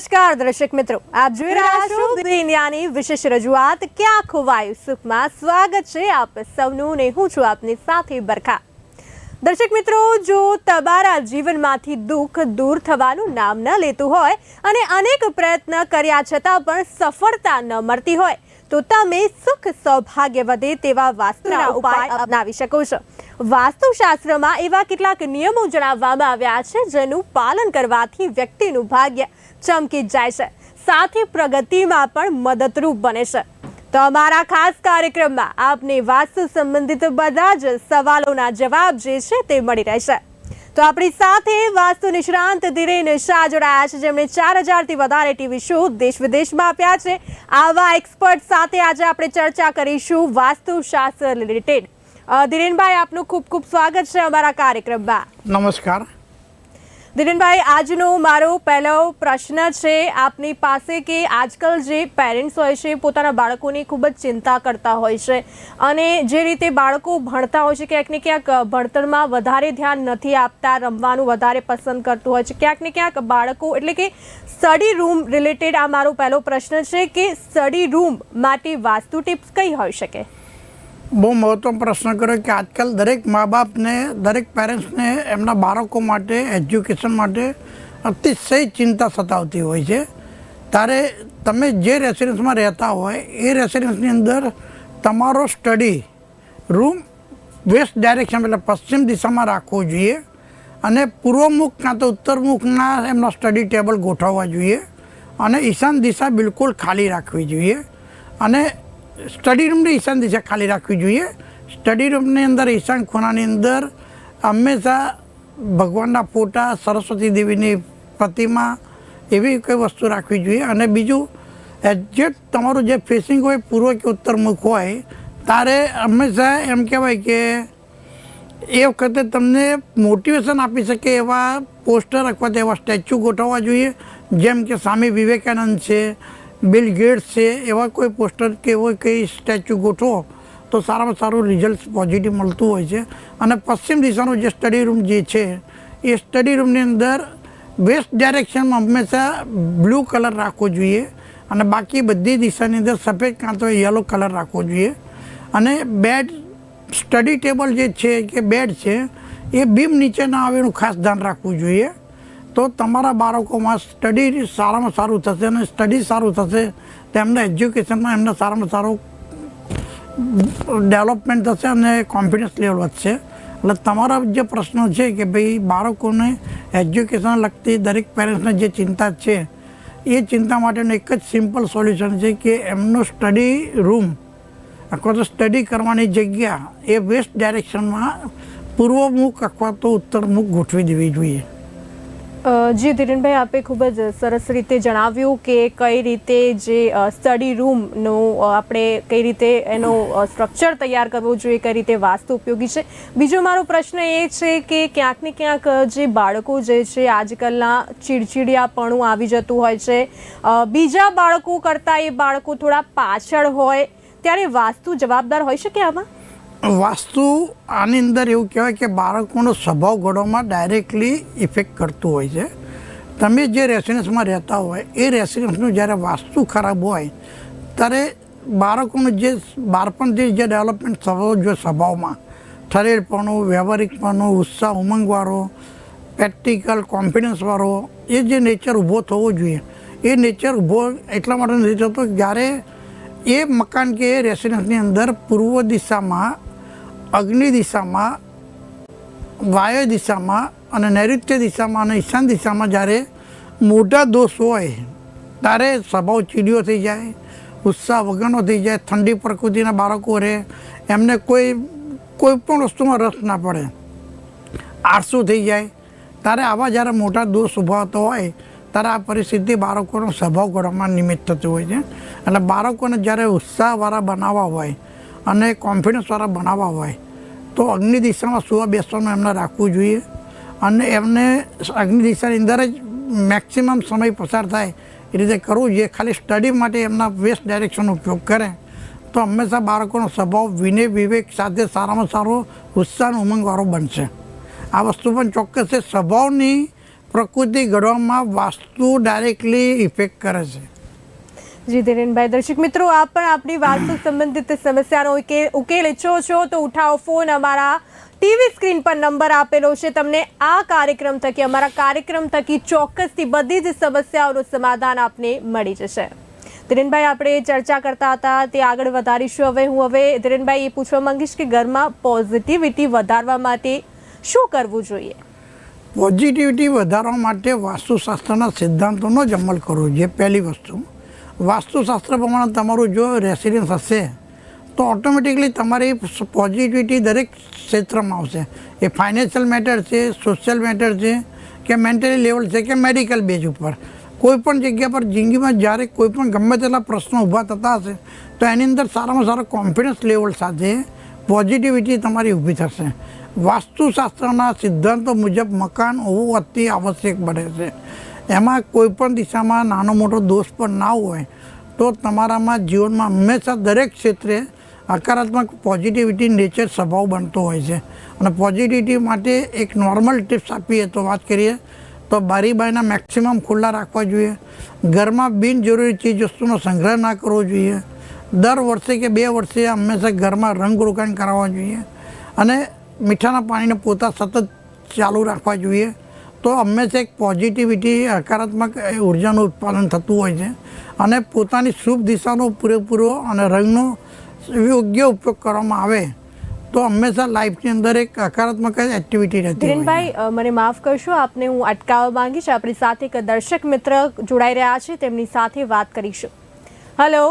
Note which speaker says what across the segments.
Speaker 1: નમસ્કાર દર્શક મિત્રો. આપ જોઈ રહ્યા છો દુનિયાની વિશેષ રજૂઆત. ક્યાં ખોવાયું સુખમાં? સ્વાગત છે આપ સૌનું ને હું છું આપની સાથે બરખા. દર્શક મિત્રો જો તમારા જીવનમાંથી દુઃખ દૂર થવાનું નામ ન લેતું હોય અને અનેક પ્રયત્ન કર્યા છતાં પણ સફળતા ન મળતી હોય તો તમે સુખ સૌભાગ્ય વધે તેવા વાસ્તુના ઉપાય અપનાવી શકો છો. વાસ્તુશાસ્ત્રમાં એવા કેટલાક નિયમો જણાવવામાં આવ્યા છે જેનું પાલન કરવાથી વ્યક્તિનું ભાગ્ય ચમકી જાય છે. સાથે પ્રગતિમાં પણ મદદરૂપ બને છે. તો અમારા ખાસ કાર્યક્રમમાં આપને વાસ્તુ સંબંધિત બધા જ સવાલોના જવાબ જે છે તે મળી રહેશે. તો આપણી સાથે વાસ્તુ નિષ્ણાંત ધીરેન શાહ જોડાયા છે. જેમણે ચાર હજારથી વધારે ટીવી શો દેશ વિદેશમાં આપ્યા છે. આવા એક્સપર્ટ સાથે આજે આપણે ચર્ચા કરીશું વાસ્તુશાસ્ત્ર રિલેટેડ. ધીરેનભાઈ, આપનું ખૂબ ખૂબ સ્વાગત છે અમારા કાર્યક્રમમાં.
Speaker 2: નમસ્કાર.
Speaker 1: ધીરેનભાઈ આજનો મારો પહેલો પ્રશ્ન છે આપની પાસે કે આજકાલ જે પેરેન્ટ્સ હોય છે, પોતાના બાળકોની ખૂબ જ ચિંતા કરતા હોય છે અને જે રીતે બાળકો ભણતા હોય છે, ક્યાંક ને ક્યાંક ભણતરમાં વધારે ધ્યાન નથી આપતા, રમવાનું વધારે પસંદ કરતું હોય છે. ક્યાંક ને ક્યાંક બાળકો એટલે કે સ્ટડી રૂમ રિલેટેડ આ મારો પહેલો પ્રશ્ન છે કે સ્ટડી રૂમ માટે વાસ્તુ ટિપ્સ કઈ હોઈ શકે?
Speaker 2: બહુ મહત્વનો પ્રશ્ન કર્યો કે આજકાલ દરેક મા બાપને, દરેક પેરેન્ટ્સને એમના બાળકો માટે, એજ્યુકેશન માટે અતિશય ચિંતા સતાવતી હોય છે. ત્યારે તમે જે રેસિડન્સમાં રહેતા હોય, એ રેસિડન્સની અંદર તમારો સ્ટડી રૂમ વેસ્ટ ડાયરેક્શન એટલે પશ્ચિમ દિશામાં રાખવો જોઈએ અને પૂર્વમુખ કાં તો ઉત્તરમુખના એમના સ્ટડી ટેબલ ગોઠવવા જોઈએ અને ઈશાન દિશા બિલકુલ ખાલી રાખવી જોઈએ. અને સ્ટડી રૂમની ઈશાન દિશા ખાલી રાખવી જોઈએ. સ્ટડી રૂમની અંદર, ઈશાન ખૂણાની અંદર હંમેશા ભગવાનના ફોટા, સરસ્વતી દેવીની પ્રતિમા એવી કોઈ વસ્તુ રાખવી જોઈએ. અને બીજું એક્ઝેક્ટ તમારું જે ફેસિંગ હોય, પૂર્વ કે ઉત્તરમુખ હોય, તારે હંમેશા એમ કહેવાય કે એ વખતે તમને મોટિવેશન આપી શકે એવા પોસ્ટર અથવા તો એવા સ્ટેચ્યુ ગોઠવવા જોઈએ. જેમ કે સ્વામી વિવેકાનંદ છે બિલ ગેટ્સ છે, એવા કોઈ પોસ્ટર કે એવો કંઈ સ્ટેચ્યુ ગોઠવો, તો સારામાં સારું રિઝલ્ટ પોઝિટિવ મળતું હોય છે. અને પશ્ચિમ દિશાનો જે સ્ટડી રૂમ જે છે, એ સ્ટડી રૂમની અંદર વેસ્ટ ડાયરેક્શનમાં હંમેશા બ્લુ કલર રાખવો જોઈએ અને બાકી બધી દિશાની અંદર સફેદ કાં તો યલો કલર રાખવો જોઈએ. અને બેડ સ્ટડી ટેબલ જે છે, કે બેડ છે, એ બીમ નીચે ના આવે એનું ખાસ ધ્યાન રાખવું જોઈએ. તો તમારા બાળકોમાં સ્ટડી સારામાં સારું થશે અને સ્ટડી સારું થશે તેમના એજ્યુકેશનમાં એમને સારામાં સારું ડેવલપમેન્ટ થશે અને કોન્ફિડન્સ લેવલ વધશે. એટલે તમારા જે પ્રશ્નો છે કે ભાઈ બાળકોને એજ્યુકેશન લગતી દરેક પેરેન્ટ્સને જે ચિંતા છે, એ ચિંતા માટેનું એક જ સિમ્પલ સોલ્યુશન છે કે એમનો સ્ટડી રૂમ અથવા તો સ્ટડી કરવાની જગ્યા એ વેસ્ટ ડાયરેક્શનમાં પૂર્વમુખ અથવા તો ઉત્તરમુખ ગોઠવી દેવી જોઈએ.
Speaker 1: જી, ધીરેનભાઈ, આપે ખૂબ જ સરસ રીતે જણાવ્યું કે કઈ રીતે જે સ્ટડી રૂમનું આપણે કઈ રીતે એનો સ્ટ્રક્ચર તૈયાર કરવો જોઈએ, કઈ રીતે વાસ્તુ ઉપયોગી છે. બીજો મારો પ્રશ્ન એ છે કે ક્યાંક ને ક્યાંક જે બાળકો જે છે, આજકાલના ચીડચીડિયાપણું આવી જતું હોય છે. બીજા બાળકો કરતાં એ બાળકો થોડા પાછળ હોય, ત્યારે વાસ્તુ જવાબદાર હોઈ શકે આમાં?
Speaker 2: વાસ્તુ આની અંદર એવું કહેવાય કે બાળકોનો સ્વભાવ ઘડવામાં ડાયરેક્ટલી ઇફેક્ટ કરતું હોય છે. તમે જે રેસિડન્સમાં રહેતા હોય, એ રેસિડન્સનું જ્યારે વાસ્તુ ખરાબ હોય, ત્યારે બાળકોનું જે બાળપણથી જે ડેવલપમેન્ટ થવો જોઈએ સ્વભાવમાં ઠરેડપણું વ્યવહારિકપણું, ઉત્સાહ ઉમંગવાળો પ્રેક્ટિકલ કોન્ફિડન્સવાળો એ જે નેચર ઊભો થવો જોઈએ, એ નેચર ઊભો એટલા માટે નથી થતો જ્યારે એ મકાન કે એ રેસિડન્સની અંદર પૂર્વ દિશામાં અગ્નિ દિશામાં, વાયુ દિશામાં અને નૈઋત્ય દિશામાં અને ઈશાન દિશામાં જ્યારે મોટા દોષ હોય, ત્યારે સ્વભાવ ચીડિયો થઈ જાય, ઉત્સાહ વગરનો થઈ જાય, ઠંડી પ્રકૃતિના બાળકો રહે, એમને કોઈ કોઈ પણ વસ્તુમાં રસ ના પડે, આળસુ થઈ જાય, ત્યારે આવા જ્યારે મોટા દોષ ઊભા હોય, ત્યારે આ પરિસ્થિતિ બાળકોનો સ્વભાવ ઘડવામાં નિમિત્ત થતું હોય છે. એટલે બાળકોને જ્યારે ઉત્સાહવાળા બનાવવા હોય અને કોન્ફિડન્સવાળા બનાવવા હોય, તો અગ્નિ દિશામાં સુવા બેસવાનું એમને રાખવું જોઈએ અને એમને અગ્નિ દિશાની અંદર જ મેક્સિમમ સમય પસાર થાય એ રીતે કરવું જોઈએ. ખાલી સ્ટડી માટે એમના વેસ્ટ ડાયરેક્શનનો ઉપયોગ કરે. તો હંમેશા બાળકોનો સ્વભાવ વિનય, વિવેક સાથે સારામાં સારો ઉત્સાહ ઉમંગવાળો બનશે. આ વસ્તુ પણ ચોક્કસ છે. સ્વભાવની પ્રકૃતિ ઘડવામાં વાસ્તુ ડાયરેક્ટલી ઇફેક્ટ કરે છે.
Speaker 1: જી ધીરેનભાઈ દર્શક મિત્રો આપ પણ આપણી વાસ્તુ સંબંધિત સમસ્યાનો ઉકે- ઉકેલ ઈચ્છો છો તો ઉઠાવો ફોન. અમારા ટીવી સ્ક્રીન પર નંબર આપેલો છે. તમને આ કાર્યક્રમ થકી, અમારા કાર્યક્રમ થકી ચોક્કસથી બધી જ સમસ્યાઓનું સમાધાન આપને મળી જશે. ધીરેનભાઈ, આપણે ચર્ચા કરતા હતા, તે આગળ વધારીશું. હવે હું હવે ધીરેનભાઈ, એ પૂછવા માંગીશ કે ઘરમાં પોઝિટિવિટી વધારવા માટે શું કરવું જોઈએ?
Speaker 2: પોઝિટિવિટી વધારવા માટે વાસ્તુશાસ્ત્રના સિદ્ધાંતોનો જ અમલ કરવો જોઈએ. પહેલી વસ્તુ વાસ્તુશાસ્ત્ર પ્રમાણે તમારું જો રેસિડન્સ હશે, તો ઓટોમેટિકલી તમારી પોઝિટિવિટી દરેક ક્ષેત્રમાં આવશે. એ ફાઇનાન્શિયલ મેટર છે સોશિયલ મેટર છે, કે મેન્ટલી લેવલ છે, કે મેડિકલ બેઝ ઉપર. કોઈ પણ જગ્યા પર જિંદગીમાં જ્યારે કોઈ પણ ગમે તેટલા પ્રશ્નો ઊભા થતા હશે, તો એની અંદર સારામાં સારો કોન્ફિડન્સ લેવલ સાથે પોઝિટિવિટી તમારી ઊભી થશે. વાસ્તુશાસ્ત્રના સિદ્ધાંતો મુજબ મકાન હોવું અતિ આવશ્યક બને છે. એમાં કોઈ પણ દિશામાં નાનો મોટો દોષ પણ ના હોય, તો તમારામાં જીવનમાં હંમેશા દરેક ક્ષેત્રે હકારાત્મક પોઝિટિવિટી નેચર સ્વભાવ બનતો હોય છે. અને પોઝિટિવિટી માટે એક નોર્મલ ટિપ્સ આપીએ તો વાત કરીએ, તો બારી બારીના મેક્સિમમ ખુલ્લા રાખવા જોઈએ. ઘરમાં બિનજરૂરી ચીજ વસ્તુનો સંગ્રહ ના કરવો જોઈએ. દર વર્ષે કે બે વર્ષે હંમેશા ઘરમાં રંગરોગાન કરાવવા જોઈએ. અને મીઠાના પાણીને પોતા સતત ચાલુ રાખવા જોઈએ. તો હંમેશા એક પોઝિટિવિટી હકારાત્મક ઉર્જાનું ઉત્પાદન થતું હોય છે. અને પોતાની શુભ દિશાનો પૂરેપૂરો અને રંગનો યોગ્ય ઉપયોગ કરવામાં આવે તો હંમેશા લાઈફની અંદર એક હકારાત્મક જ એક્ટિવિટી રહેતી
Speaker 1: ધીરેનભાઈ મને માફ કરશો આપને હું અટકાવવા માંગીશ. આપણી સાથે એક દર્શક મિત્ર જોડાઈ રહ્યા છે તેમની સાથે વાત કરીશું. હલો?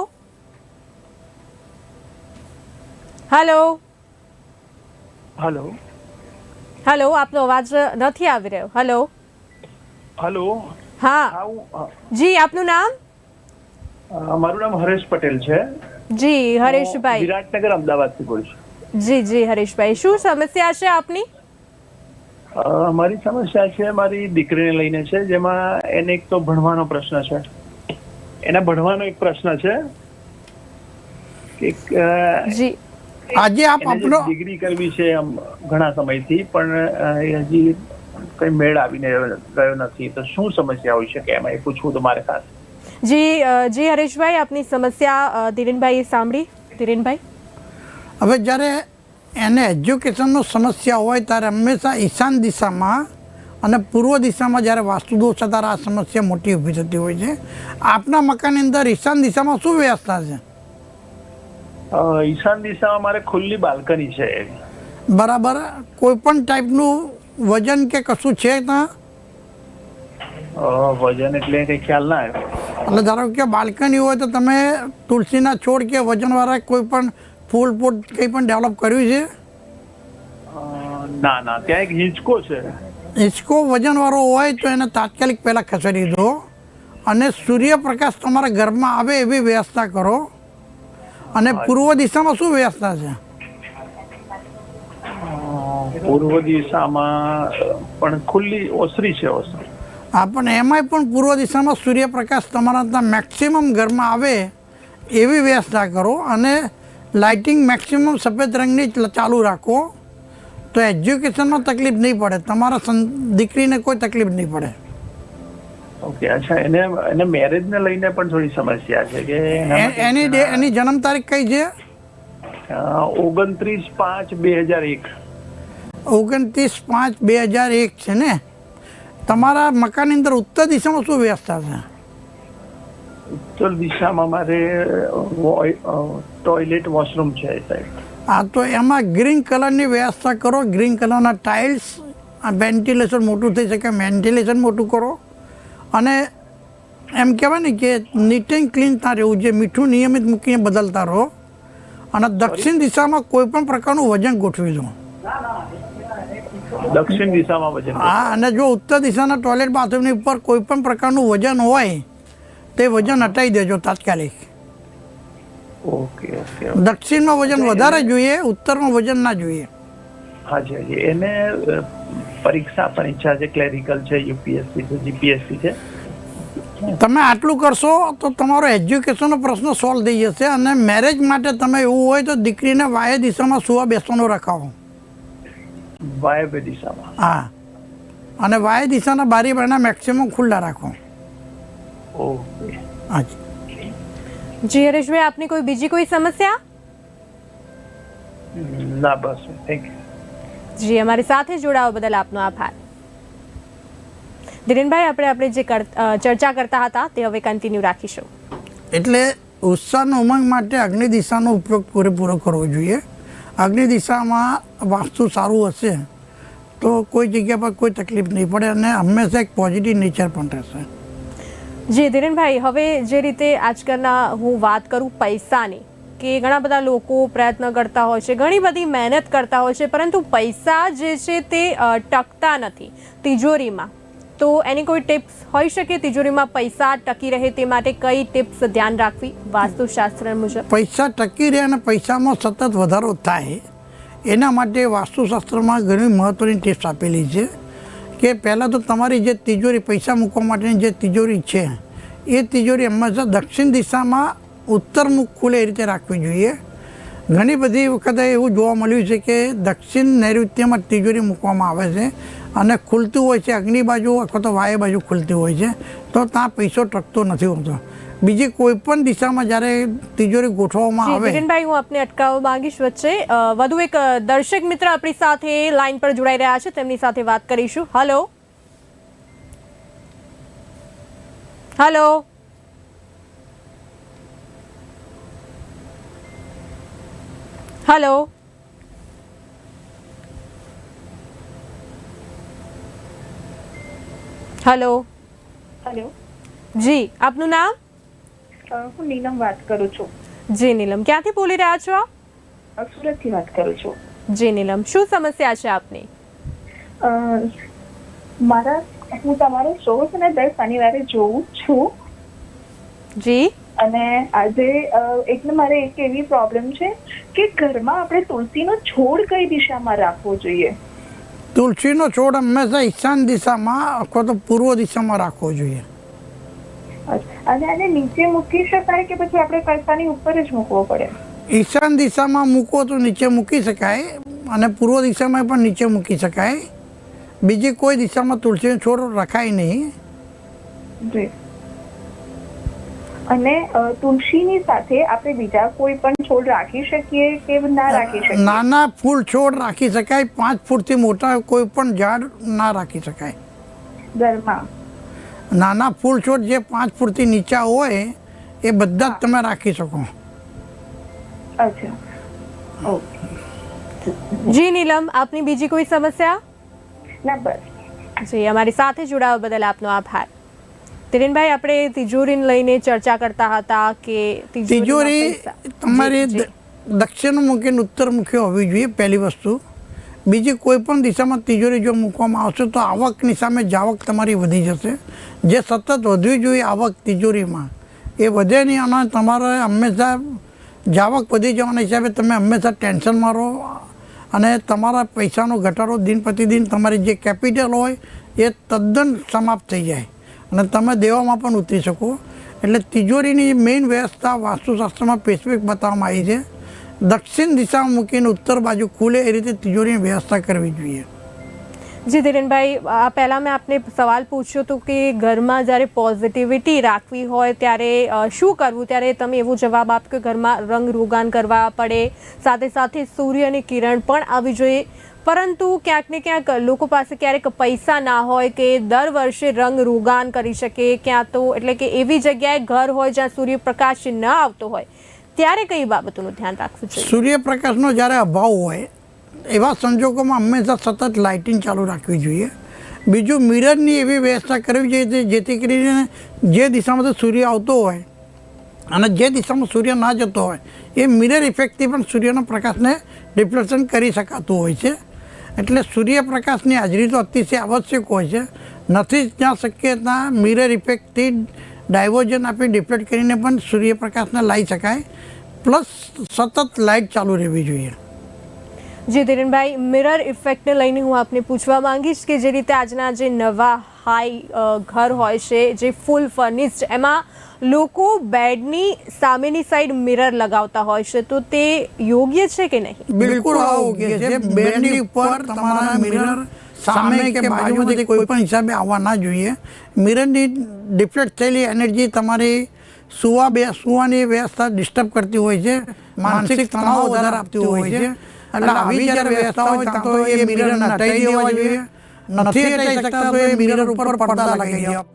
Speaker 1: હલો?
Speaker 3: હલો?
Speaker 1: હલો આપનો અવાજ નથી આવી રહ્યો. હલો
Speaker 3: હલો
Speaker 1: હા. જી આપનું નામ?
Speaker 3: મારું નામ હરેશ પટેલ છે.
Speaker 1: જી હરેશભાઈ.
Speaker 3: વિરાટનગર અમદાવાદથી બોલું છું.
Speaker 1: જી જી હરેશભાઈ. શું સમસ્યા છે આપની?
Speaker 3: મારી સમસ્યા છે મારી દીકરીને લઈને છે જેમાં એને એક તો ભણવાનો પ્રશ્ન છે. એના ભણવાનો એક પ્રશ્ન છે. કે
Speaker 1: જી.
Speaker 2: આજે આપ આપનો
Speaker 3: ડિગ્રી કરવી છે આમ ઘણા સમયથી પણ હજી કઈ મેળ આવીને ગયો નથી. તો શું સમસ્યા હોઈ શકે? એમાં એ પૂછવું તમારે મારે ખાસ.
Speaker 1: જી જી હરેશભાઈ આપની સમસ્યા ધીરેનભાઈએ સાંભળી. ધીરેનભાઈ?
Speaker 2: હવે જ્યારે એને એજ્યુકેશનનો સમસ્યા હોય ત્યારે હંમેશા ઈશાન દિશામાં અને પૂર્વ દિશામાં જ્યારે વાસ્તુદોષ છે ત્યારે આ સમસ્યા મોટી ઊભી થતી હોય છે. આપના મકાનની અંદર ઈશાન દિશામાં શું વ્યવસ્થા છે?
Speaker 3: ઈશાન દિશામાં મારે ખુલ્લી બાલ્કની છે.
Speaker 2: બરાબર. કોઈ પણ ટાઈપનું વજન કે કશું છે ત્યાં?
Speaker 3: વજન એટલે કઈ ખ્યાલ ના આવ્યો.
Speaker 2: એટલે ધારો કે બાલ્કની હોય તો તમે તુલસીના છોડ કે વજનવાળા કોઈ પણ ફૂલ પોટ કંઈ પણ ડેવલપ કર્યું છે?
Speaker 3: ના ના. ત્યાં એક હિંચકો છે.
Speaker 2: હિંચકો વજનવાળો હોય તો એને તાત્કાલિક પહેલાં ખસેડી દો અને સૂર્યપ્રકાશ તમારા ઘરમાં આવે એવી વ્યવસ્થા કરો. અને પૂર્વ દિશામાં શું વ્યવસ્થા છે?
Speaker 3: પૂર્વ દિશામાં પણ ખુલ્લી ઓસરી છે ઓસરી
Speaker 2: હા પણ એમાંય પણ પૂર્વ દિશામાં સૂર્યપ્રકાશ તમારા ત્યાં મેક્સિમમ ઘરમાં આવે એવી વ્યવસ્થા કરો અને લાઇટિંગ મેક્સિમમ સફેદ રંગની ચાલુ રાખો. તો એજ્યુકેશનમાં તકલીફ નહીં પડે. તમારા દીકરીને કોઈ તકલીફ નહીં પડે.
Speaker 3: ઓકે અચ્છા એને એને મેરેજને લઈને પણ થોડી સમસ્યા છે કે
Speaker 2: એની ડે એની જન્મ તારીખ કઈ છે?
Speaker 3: ઓગણત્રીસ પાંચ બે હજાર એક.
Speaker 2: ઓગણત્રીસ પાંચ બે હજાર એક છે ને? તમારા મકાનની અંદર ઉત્તર દિશામાં શું વ્યવસ્થા છે?
Speaker 3: ઉત્તર દિશામાં મારે ટોયલેટ વોશરૂમ છે સાહેબ
Speaker 2: હા તો એમાં ગ્રીન કલરની વ્યવસ્થા કરો. ગ્રીન કલરના ટાઇલ્સ વેન્ટિલેશન મોટું થઈ શકે વેન્ટિલેશન મોટું કરો. અને એમ કહેવાય ને કે નીટ એન્ડ ક્લીન ત્યાં રહેવું જે મીઠું નિયમિત મૂકીને બદલતા રહો અને દક્ષિણ દિશામાં કોઈ પણ પ્રકારનું વજન ગોઠવી દો.
Speaker 3: દક્ષિણ દિશામાં વજન
Speaker 2: હા અને જો ઉત્તર દિશાના ટોયલેટ બાથરૂમની ઉપર કોઈ પણ પ્રકારનું વજન હોય તે વજન હટાવી દેજો તાત્કાલિક.
Speaker 3: ઓકે ઓકે
Speaker 2: દક્ષિણમાં વજન વધારે જોઈએ ઉત્તરમાં વજન ના જોઈએ.
Speaker 3: હાજી હાજી. એને પરીક્ષા આપવાની છે ક્લેરિકલ છે યુપીએસસી છે જીપીએસસી છે.
Speaker 2: તમે આટલું કરશો તો તમારો એજ્યુકેશનનો પ્રશ્ન સોલ્વ થઈ જશે અને મેરેજ માટે તમે એવું હોય તો દીકરીને વાય દિશામાં સુવા બેસવાનો રખાવો.
Speaker 3: વાયવ્ય દિશામાં.
Speaker 2: હા. અને વાય દિશાના બારી બારના મેક્સિમમ ખુલ્લા રાખો.
Speaker 3: ઓકે.
Speaker 2: હા
Speaker 1: જી હરેશભાઈ આપની કોઈ બીજી કોઈ સમસ્યા?
Speaker 3: ના બસ. થેન્ક યુ
Speaker 1: જી અમારી સાથે જોડાવા બદલ આપનો આભાર. ધીરેનભાઈ આપણે આપણે જે ચર્ચા કરતા હતા તે હવે કન્ટિન્યુ રાખીશું.
Speaker 2: એટલે ઉત્સાહનો ઉમંગ માટે અગ્નિ દિશાનો ઉપયોગ પૂરેપૂરો કરવો જોઈએ. અગ્નિ દિશામાં વાસ્તુ સારું હશે તો કોઈ જગ્યા પર કોઈ તકલીફ નહીં પડે અને હંમેશા એક પોઝિટિવ નેચર પણ રહેશે.
Speaker 1: જી ધીરેનભાઈ હવે જે રીતે આજકાલના હું વાત કરું પૈસાની કે ઘણા બધા લોકો પ્રયત્ન કરતા હોય છે, ઘણી બધી મહેનત કરતા હોય છે, પરંતુ પૈસા જે છે તે ટકતા નથી તિજોરીમાં. તો એની કોઈ ટિપ્સ હોઈ શકે? તિજોરીમાં પૈસા ટકી રહે તે માટે કઈ ટિપ્સ ધ્યાન રાખવી? વાસ્તુશાસ્ત્ર મુજબ.
Speaker 2: પૈસા ટકી રહે અને પૈસામાં સતત વધારો થાય, એના માટે વાસ્તુશાસ્ત્રમાં ઘણી મહત્ત્વની ટિપ્સ આપેલી છે કે પહેલાં તો તમારી જે તિજોરી પૈસા મૂકવા માટેની જે તિજોરી છે, એ તિજોરી હંમેશા દક્ષિણ દિશામાં ઉત્તરમુખ ખુલે એ રીતે રાખવી જોઈએ. ઘણી બધી વખતે એવું જોવા મળ્યું છે કે દક્ષિણ નૈઋત્યમાં તિજોરી મૂકવામાં આવે છે અને ખુલતું હોય છે અગ્નિ બાજુ અથવા તો વાય બાજુ ખુલતી હોય છે તો ત્યાં પૈસો ટકતો નથી હોતો. બીજી કોઈ પણ દિશામાં જ્યારે તિજોરી ગોઠવવામાં આવે
Speaker 1: ધીરેનભાઈ હું આપને અટકાવવા માંગીશ વચ્ચે. વધુ એક દર્શક મિત્ર આપણી સાથે લાઈન પર જોડાઈ રહ્યા છે તેમની સાથે વાત કરીશું. Hello hello hello hello
Speaker 4: hello
Speaker 1: ji આપનું નામ
Speaker 4: અ, હું નીલમ વાત કરું છું
Speaker 1: જી નીલમ ક્યાંથી બોલી રહ્યા છો
Speaker 4: અ, સુરતથી વાત કરું છું
Speaker 1: જી નીલમ શું સમસ્યા છે આપની
Speaker 4: અ, મારા હું તમારો શો છે ને દર શનિવારે જોઉં છું
Speaker 1: જી
Speaker 4: અને આજે એટલે મારે એક એવી પ્રોબ્લેમ છે કે ઘરમાં આપણે તુલસીનો છોડ કઈ દિશામાં રાખવો જોઈએ?
Speaker 2: તુલસીનો છોડ હંમેશા ઈશાન દિશામાં અથવા તો પૂર્વ દિશામાં રાખવો જોઈએ.
Speaker 4: અને આને નીચે મૂકી શકાય કે પછી આપણે કલ્પાની ઉપર જ મૂકવો પડે?
Speaker 2: ઈશાન દિશામાં મૂકો તો નીચે મૂકી શકાય અને પૂર્વ દિશામાં પણ નીચે મૂકી શકાય. બીજી કોઈ દિશામાં તુલસીનો છોડ રખાય નહીં.
Speaker 4: જી. અને તુલસીની સાથે આપણે બીજા કોઈ પણ છોડ રાખી શકીએ કે ના રાખી શકીએ?
Speaker 2: નાના ફૂલ છોડ રાખી શકાય પાંચ ફૂટથી મોટા કોઈ પણ ઝાડ ના રાખી શકાય.
Speaker 4: ઘરમાં.
Speaker 2: નાના ફૂલ છોડ જે પાંચ ફૂટથી નીચા હોય એ બધા જ તમે રાખી શકો.
Speaker 4: અચ્છા. ઓકે.
Speaker 1: જી નીલમ આપની બીજી કોઈ સમસ્યા?
Speaker 4: ના બસ.
Speaker 1: જી અમારી સાથે જોડાવા બદલ આપનો આભાર. તિરેનભાઈ આપણે તિજોરીને લઈને ચર્ચા કરતા હતા કે
Speaker 2: તિજોરી તમારે દક્ષિણ દક્ષિણમુખી ઉત્તરમુખી હોવી જોઈએ પહેલી વસ્તુ. બીજી કોઈ પણ દિશામાં તિજોરી જો મૂકવામાં આવશે તો આવકની સામે જાવક તમારી વધી જશે. જે સતત વધવી જોઈએ આવક તિજોરીમાં. એ વધે નહીં અને તમારે હંમેશા જાવક વધી જવાના હિસાબે તમે હંમેશા ટેન્શનમાં રહો અને તમારા પૈસાનો ઘટાડો દિન પ્રતિદિન તમારી જે કેપિટલ હોય એ તદ્દન સમાપ્ત થઈ જાય. અને તમે દેવામાં પણ ઉતરી શકો. એટલે તિજોરીની મેઇન વ્યવસ્થા વાસ્તુશાસ્ત્રમાં સ્પેસિફિક બતાવવામાં આવી છે. દક્ષિણ દિશામાં મૂકીને ઉત્તર બાજુ ખુલે એ રીતે તિજોરીની વ્યવસ્થા કરવી જોઈએ.
Speaker 1: જી, ધીરેનભાઈ, આ પહેલાં મેં આપને સવાલ પૂછ્યો હતો કે ઘરમાં જ્યારે પોઝિટિવિટી રાખવી હોય ત્યારે શું કરવું? ત્યારે તમે એવો જવાબ આપ કે ઘરમાં રંગ રોગાન કરવા પડે, સાથે સાથે સૂર્યની કિરણ પણ આવવી જોઈએ. પરંતુ ક્યાંક ને ક્યાંક લોકો પાસે ક્યારેક પૈસા ના હોય કે દર વર્ષે રંગ રોગાન કરી શકે, ક્યાં તો એટલે કે એવી જગ્યાએ ઘર હોય જ્યાં સૂર્યપ્રકાશ ન આવતો હોય. ત્યારે કઈ બાબતોનું ધ્યાન રાખવું જોઈએ?
Speaker 2: સૂર્યપ્રકાશનો જ્યારે અભાવ હોય એવા સંજોગોમાં હંમેશા સતત લાઇટિંગ ચાલુ રાખવી જોઈએ. બીજું, મિરરની એવી વ્યવસ્થા કરવી જોઈએ જેથી કરીને જે દિશામાંથી સૂર્ય આવતો હોય અને જે દિશામાં સૂર્ય ના જતો હોય, એ મિરર ઇફેક્ટથી પણ સૂર્યના પ્રકાશને રિફ્લેક્શન કરી શકાતું હોય છે. એટલે સૂર્યપ્રકાશની હાજરી તો અતિશય આવશ્યક હોય છે. નથી જ્યાં શક્ય ત્યાં મિરર ઇફેક્ટથી ડાયવર્જન આપી ડિફ્લેક્ટ કરીને પણ સૂર્યપ્રકાશને લાવી શકાય. પ્લસ સતત લાઇટ ચાલુ રહેવી જોઈએ.
Speaker 1: જી ધીરેનભાઈ મિરર ઇફેક્ટને લઈને હું આપને પૂછવા માંગીશ કે જે રીતે આજના જે નવા હાઈ ઘર હોય છે જે ફૂલ ફર્નિશ્ડ એમાં લોકો બેડની સામેની સાઈડ મિરર લગાવતા હોય છે તો તે યોગ્ય છે કે નહીં?
Speaker 2: બિલકુલ યોગ્ય છે. બેડની ઉપર તમારા મિરર સામે કે બાજુમાંથી કોઈ પણ હિસાબે આવવા ના જોઈએ. મિરરની ડિફ્લેક્ટ થયેલી એનર્જી તમારી સુવા બે સુવાની વ્યવસ્થા ડિસ્ટર્બ કરતી હોય છે. માનસિક તણાવ વધારે આપતી હોય છે. એટલે આવી જ્યારે વ્યવસ્થા હોય ત્યાં તો એ મિરરને હટાવી દેવા જોઈએ નથી હટાવી શકતા તો એ મિરર ઉપર પડદા લગાવી દેવા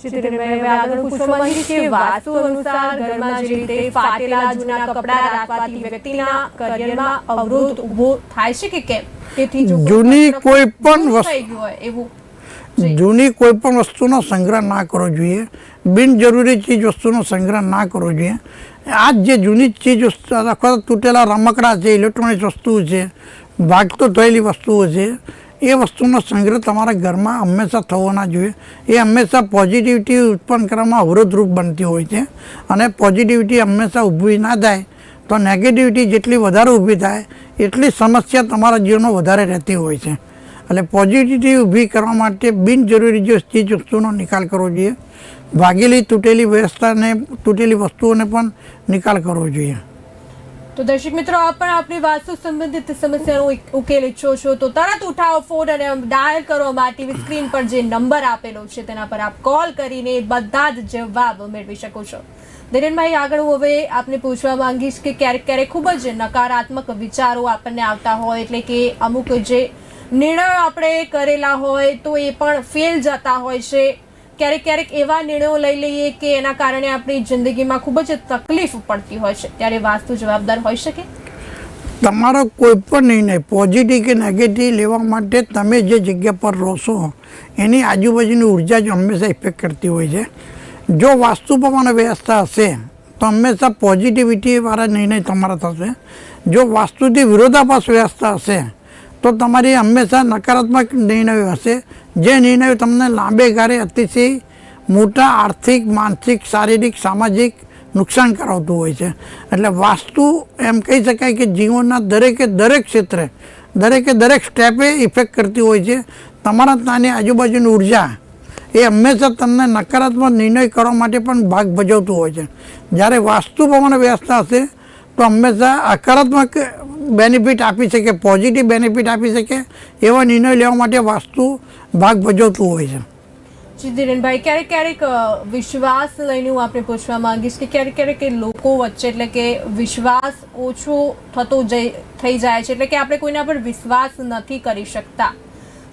Speaker 1: ચિત્રભાઈ હવે આગળ પૂછવા માંગીશ કે વાસ્તુ અનુસાર ઘરમાં જે રીતે ફાટેલા જૂના કપડાં રાખવાથી વ્યક્તિના કરિયરમાં અવરોધ ઊભો થાય છે કે કેમ તેથી જો કોઈ
Speaker 2: જૂની
Speaker 1: પ્રશ્ન
Speaker 2: કોઈ પણ
Speaker 1: દૂર
Speaker 2: વસ્તુ-
Speaker 1: થઈ ગયું હોય એવું
Speaker 2: જૂની કોઈ પણ વસ્તુનો સંગ્રહ ના કરવો જોઈએ, બિનજરૂરી ચીજ વસ્તુનો સંગ્રહ ના કરવો જોઈએ. આ જે જૂની ચીજ વસ્તુ અથવા તૂટેલા રમકડા છે, ઇલેક્ટ્રોનિક વસ્તુઓ છે, ભાગતો થયેલી વસ્તુઓ છે, એ વસ્તુનો સંગ્રહ તમારા ઘરમાં હંમેશા થવો ના જોઈએ. એ હંમેશા પોઝિટિવિટી ઉત્પન્ન કરવામાં અવરોધરૂપ બનતી હોય છે. અને પોઝિટિવિટી હંમેશા ઊભી ના થાય તો નેગેટિવિટી જેટલી વધારે ઊભી થાય, એટલી સમસ્યા તમારા જીવનમાં વધારે રહેતી હોય છે. એટલે પોઝિટિવિટી ઊભી કરવા માટે બિનજરૂરી જે ચીજ વસ્તુનો નિકાલ કરવો જોઈએ. ભાગેલી તૂટેલી વ્યવસ્થાને, તૂટેલી વસ્તુઓને પણ નિકાલ કરવો જોઈએ.
Speaker 1: તો દર્શક મિત્રો આપ પણ આપની વાસ્તુ સંબંધિત સમસ્યાનો ઉકેલ ઈચ્છો છો. તો તરત ઉઠાવો ફોન અને ડાયલ કરો અમારા ટીવી સ્ક્રીન પર જે નંબર આપેલો છે, તેના પર આપ કોલ કરીને બધા જ જવાબ મેળવી શકો છો. ધીરેનભાઈ આગળ હું હવે આપને પૂછવા માંગીશ કે ક્યારેક ક્યારેક ખૂબ જ નકારાત્મક વિચારો આપણને આવતા હોય, એટલે કે અમુક જે નિર્ણયો આપણે કરેલા હોય તો એ પણ ફેલ જતા હોય છે. ક્યારેક ક્યારેક એવા નિર્ણયો લઈ લઈએ કે એના કારણે આપણી જિંદગીમાં ખૂબ જ તકલીફ પડતી હોય છે. ત્યારે વાસ્તુ જવાબદાર હોઈ શકે?
Speaker 2: તમારો કોઈ પણ નિર્ણય પોઝિટિવ કે નેગેટિવ લેવા માટે તમે જે જગ્યા પર રોશો, એની આજુબાજુની ઊર્જા જ હંમેશા ઇફેક્ટ કરતી હોય છે. જો વાસ્તુ પ્રમાણે વ્યવસ્થા હશે, તો હંમેશા પોઝિટિવિટીવાળા નિર્ણય તમારા થશે. જો વાસ્તુથી વિરોધાભાસ વ્યવસ્થા હશે તો તમારી હંમેશા નકારાત્મક નિર્ણયો હશે. જે નિર્ણયો તમને લાંબે ગાળે અતિશય મોટા આર્થિક, માનસિક, શારીરિક, સામાજિક નુકસાન કરાવતું હોય છે. એટલે વાસ્તુ એમ કહી શકાય કે જીવનના દરેકે દરેક ક્ષેત્રે, દરેકે દરેક સ્ટેપે ઇફેક્ટ કરતી હોય છે. તમારા ત્યાંની આજુબાજુની ઊર્જા એ હંમેશા તમને નકારાત્મક નિર્ણય કરવા માટે પણ ભાગ ભજવતું હોય છે. જ્યારે વાસ્તુ પ્રમાણે વ્યવસ્થા હશે તો હંમેશા હકારાત્મક બેનિફિટ આપી શકે પોઝિટિવ બેનિફિટ આપી શકે એવા નિર્ણય લેવા માટે વાસ્તુ ભાગ ભજવતું હોય છે.
Speaker 1: સિદ્ધિરેનભાઈ ક્યારેક ક્યારેક વિશ્વાસ લઈને હું આપણે પૂછવા માંગીશ કે ક્યારેક ક્યારેક લોકો વચ્ચે એટલે કે વિશ્વાસ ઓછો થતો જઈ થઈ જાય છે એટલે કે આપણે કોઈના પર વિશ્વાસ નથી કરી શકતા.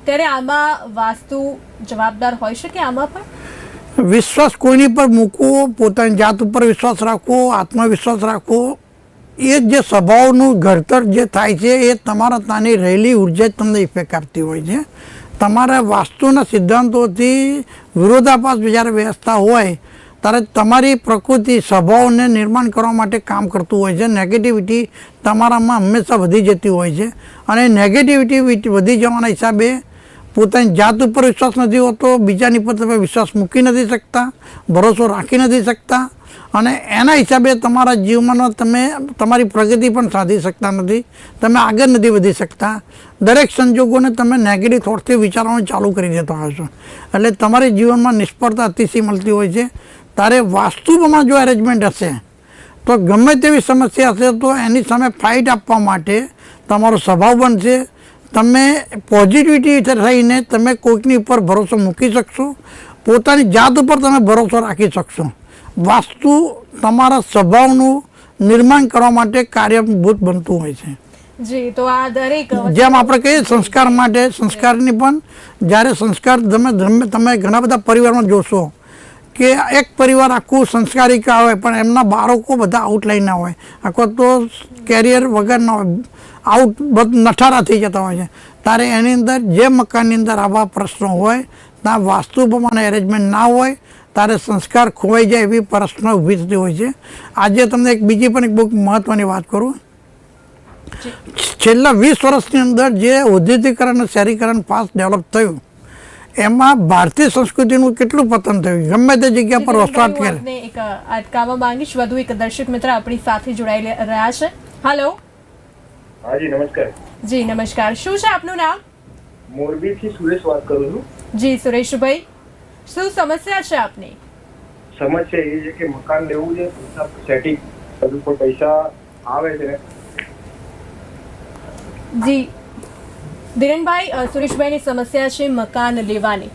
Speaker 1: ત્યારે આમાં વાસ્તુ જવાબદાર હોઈ શકે આમાં પણ?
Speaker 2: વિશ્વાસ કોઈની પર મૂકવો પોતાની જાત ઉપર વિશ્વાસ રાખવો આત્મવિશ્વાસ રાખવો એ જે સ્વભાવનું ઘડતર જે થાય છે, એ તમારા ત્યાંની રહેલી ઊર્જા જ તમને ઇફેક્ટ આપતી હોય છે. તમારા વાસ્તુના સિદ્ધાંતોથી વિરોધાભાસ જ્યારે વ્યવસ્થા હોય, ત્યારે તમારી પ્રકૃતિ સ્વભાવને નિર્માણ કરવા માટે કામ કરતું હોય છે. નેગેટિવિટી તમારામાં હંમેશા વધી જતી હોય છે. અને નેગેટિવિટી વધી જવાના હિસાબે પોતાની જાત ઉપર વિશ્વાસ નથી હોતો, બીજાની પર તમે વિશ્વાસ મૂકી નથી શકતા, ભરોસો રાખી નથી શકતા અને એના હિસાબે તમારા જીવનમાં તમે, તમારી પ્રગતિ પણ સાધી શકતા નથી. તમે આગળ નથી વધી શકતા. દરેક સંજોગોને તમે નેગેટિવ થોટથી વિચારવાનું ચાલુ કરી દેતા હોય છો. એટલે તમારી જીવનમાં નિષ્ફળતા અતિશય મળતી હોય છે. ત્યારે વાસ્તુમાં જો અરેન્જમેન્ટ હશે, તો ગમે તેવી સમસ્યા હશે, તો એની સામે ફાઇટ આપવા માટે તમારો સ્વભાવ બનશે. તમે પોઝિટિવિટી થઈને તમે કોઈકની ઉપર ભરોસો મૂકી શકશો. પોતાની જાત ઉપર તમે ભરોસો રાખી શકશો. વાસ્તુ તમારા સ્વભાવનું નિર્માણ કરવા માટે કાર્યભૂત બનતું હોય છે.
Speaker 1: જી તો આ દરેક
Speaker 2: જેમ આપણે કહીએ સંસ્કાર માટે સંસ્કારની પણ જ્યારે સંસ્કાર તમે તમે તમે ઘણા બધા પરિવારમાં જોશો કે એક પરિવાર આખું સંસ્કારિકા હોય પણ એમના બાળકો બધા આઉટલાઈનના હોય. આખો તો કેરિયર વગરના હોય. આઉટ નઠારા થઈ જતા હોય છે. ત્યારે એની અંદર જે મકાનની અંદર આવા પ્રશ્નો હોય ત્યાં વાસ્તુ પ્રમાણે એરેન્જમેન્ટ ના હોય ત્યારે સંસ્કાર ખોવાઈ જાય એવી પ્રશ્ન ઊભી થતી હોય છે. આજે તમને એક બીજી પણ એક બહુ મહત્ત્વની વાત કરું. છેલ્લા વીસ વર્ષની અંદર જે ઔદ્યોગિકરણ અને શહેરીકરણ ફાસ્ટ ડેવલપ થયું એમાં ભારતીય સંસ્કૃતિનું કેટલું પતન થયું? ગમે તે જગ્યા પર વસવાટ કરે.
Speaker 1: એક અટકાવવા માંગીશ. વધુ એક દર્શક મિત્ર આપણી સાથે જોડાઈ રહ્યા છે. હેલો
Speaker 5: હાજી નમસ્કાર.
Speaker 1: જી નમસ્કાર. શું છે આપનું નામ?
Speaker 5: મોરબીથી સુરેશ વાત કરું છું.
Speaker 1: જી સુરેશભાઈ. શું સમસ્યા છે આપની?
Speaker 5: સમસ્યા એ છે કે મકાન લેવું છે પૈસા સેટિંગ બધું કોઈ પૈસા આવે છે.
Speaker 1: જી. ધીરેનભાઈ સુરેશભાઈની સમસ્યા છે મકાન લેવાની.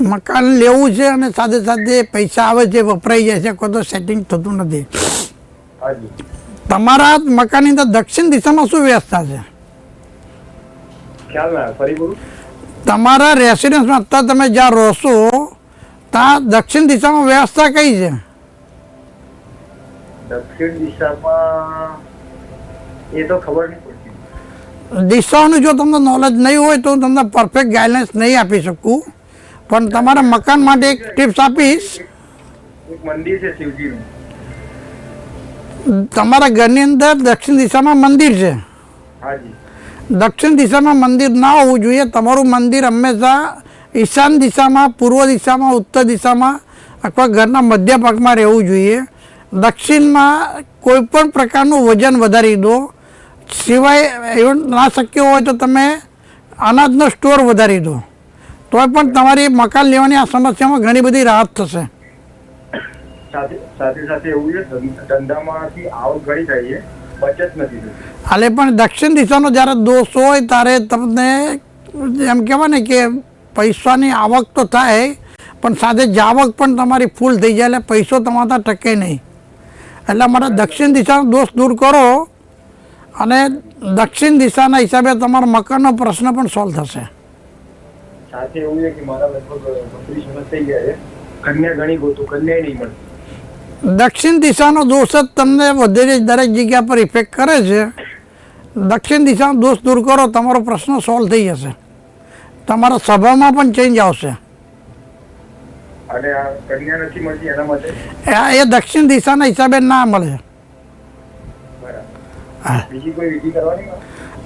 Speaker 2: મકાન લેવું છે અને સાથે સાથે પૈસા આવે છે વપરાઈ જાય છે કોઈ તો સેટિંગ થતું નથી. તમારા મકાનની અંદર દક્ષિણ દિશામાં શું વ્યવસ્થા છે?
Speaker 5: ખ્યાલ ના ફરી બોલું.
Speaker 2: તમારા રેસિડન્સમાં અત્યારે તમે જ્યાં રહો ત્યાં દક્ષિણ દિશામાં વ્યવસ્થા કઈ છે?
Speaker 5: દક્ષિણ દિશામાં એ તો ખબર નહીં પડતી.
Speaker 2: દિશાઓનું જો તમને નોલેજ નહીં હોય તો હું તમને પરફેક્ટ ગાઈડલાઇન્સ નહીં આપી શકું. પણ તમારા મકાન માટે એક ટિપ્સ આપીશ.
Speaker 5: એક મંદિર છે શિવજીનું.
Speaker 2: તમારા ઘરની અંદર દક્ષિણ દિશામાં મંદિર છે.
Speaker 5: હાજી
Speaker 2: દક્ષિણ દિશામાં મંદિર ના હોવું જોઈએ. તમારું મંદિર હંમેશા ઈશાન દિશામાં, પૂર્વ દિશામાં, ઉત્તર દિશામાં, અથવા ઘરના મધ્ય ભાગમાં રહેવું જોઈએ. દક્ષિણમાં કોઈ પણ પ્રકારનું વજન વધારી દો. સિવાય એવું ના શક્ય હોય તો તમે અનાજનો સ્ટોર વધારી દો. તોય પણ તમારી મકાન લેવાની આ સમસ્યામાં ઘણી બધી રાહત થશે.
Speaker 5: સાથે સાથે એવું છે ધંધામાંથી આવક ઘણી થાય છે.
Speaker 2: હાલે પણ દક્ષિણ દિશાનો જ્યારે દોષ હોય ત્યારે તમને એમ કહેવાય ને કે પૈસાની આવક તો થાય પણ સાથે જાવક પણ તમારી ફૂલ થઈ જાય એટલે પૈસો તમારા ટકે નહીં. એટલે મારે દક્ષિણ દિશાનો દોષ દૂર કરો અને દક્ષિણ દિશાના હિસાબે તમારા મકાનનો પ્રશ્ન પણ સોલ્વ થશે.
Speaker 5: સાથે એવું છે કે મારા લગભગ બત્રીસ વર્ષ થઈ ગયા છે. કન્યા ઘણી ગોતું કન્યા નહીં મળતી
Speaker 2: દક્ષિણ દિશાનો દોષ જ તમને વધેરે દરેક જગ્યા પર ઇફેક્ટ કરે છે. દક્ષિણ દિશાનો દોષ દૂર કરો તમારો પ્રશ્ન સોલ્વ થઈ જશે. તમારા સ્વભાવમાં પણ ચેન્જ આવશે. એ- દક્ષિણ દિશાના હિસાબે ના મળે?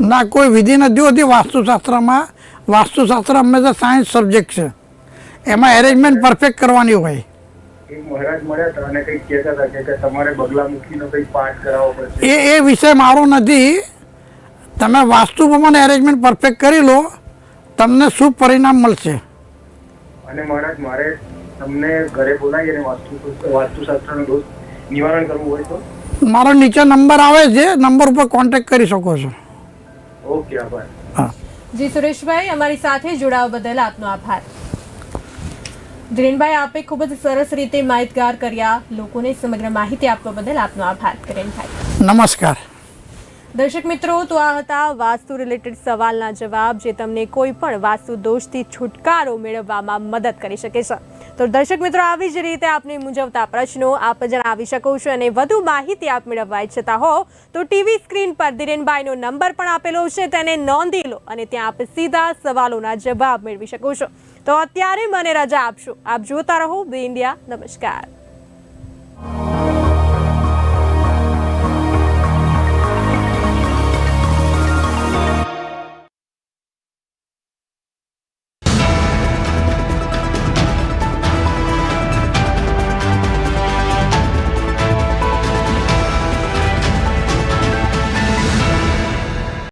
Speaker 2: ના કોઈ વિધિ નથી હોતી. વાસ્તુશાસ્ત્રમાં વાસ્તુશાસ્ત્ર હંમેશા સાયન્સ સબ્જેક્ટ છે. એમાં એરેન્જમેન્ટ પરફેક્ટ કરવાની હોય.
Speaker 5: એક મહારાજ મળ્યા હતા અને કંઈક કહેતા હતા કે- કે તમારે બગલામુખીનો કંઈક પાઠ કરાવવો પડશે.
Speaker 2: એ એ વિષય મારો નથી. તમે વાસ્તુ પ્રમાણે એરેન્જમેન્ટ પરફેક્ટ કરી લો. તમને શું પરિણામ મળશે?
Speaker 5: અને મહારાજ મારે તમને ઘરે બોલાવી અને વાસ્તુ વાસ્તુશાસ્ત્રનો દોષ નિવારણ કરવું હોય તો?
Speaker 2: મારો નીચે નંબર આવે છે. નંબર ઉપર કોન્ટેક્ટ કરી શકો છો.
Speaker 5: ઓકે આભાર.
Speaker 2: હા.
Speaker 1: જી સુરેશભાઈ અમારી સાથે જોડાવા બદલ આપનો આભાર. ધીરેનભાઈ, આપે ખૂબ જ સરસ રીતે માહિતગાર કર્યા. લોકોને સમગ્ર માહિતી આપવા બદલ આપનો આભાર. ધીરેનભાઈ.
Speaker 2: નમસ્કાર.
Speaker 1: દર્શક મિત્રો, તો આ હતા વાસ્તુ રિલેટેડ સવાલના જવાબ જે તમને કોઈ પણ વાસ્તુ દોષથી છુટકારો મેળવવામાં મદદ કરી શકે છે. તો દર્શક મિત્રો, આવી જ રીતે આપને મૂંઝવતા પ્રશ્નો આપ જણાવી શકો છો અને વધુ માહિતી આપ મેળવવા ઈચ્છતા હો, તો ટીવી સ્ક્રીન પર ધીરેનભાઈનો નંબર પણ આપેલો છે, તેને નોંધી લો અને ત્યાં આપ સીધા સવાલોના જવાબ મેળવી શકો છો. તો અત્યારે મને રજા આપશો. આપ જોતા રહો બી ઇન્ડિયા, નમસ્કાર.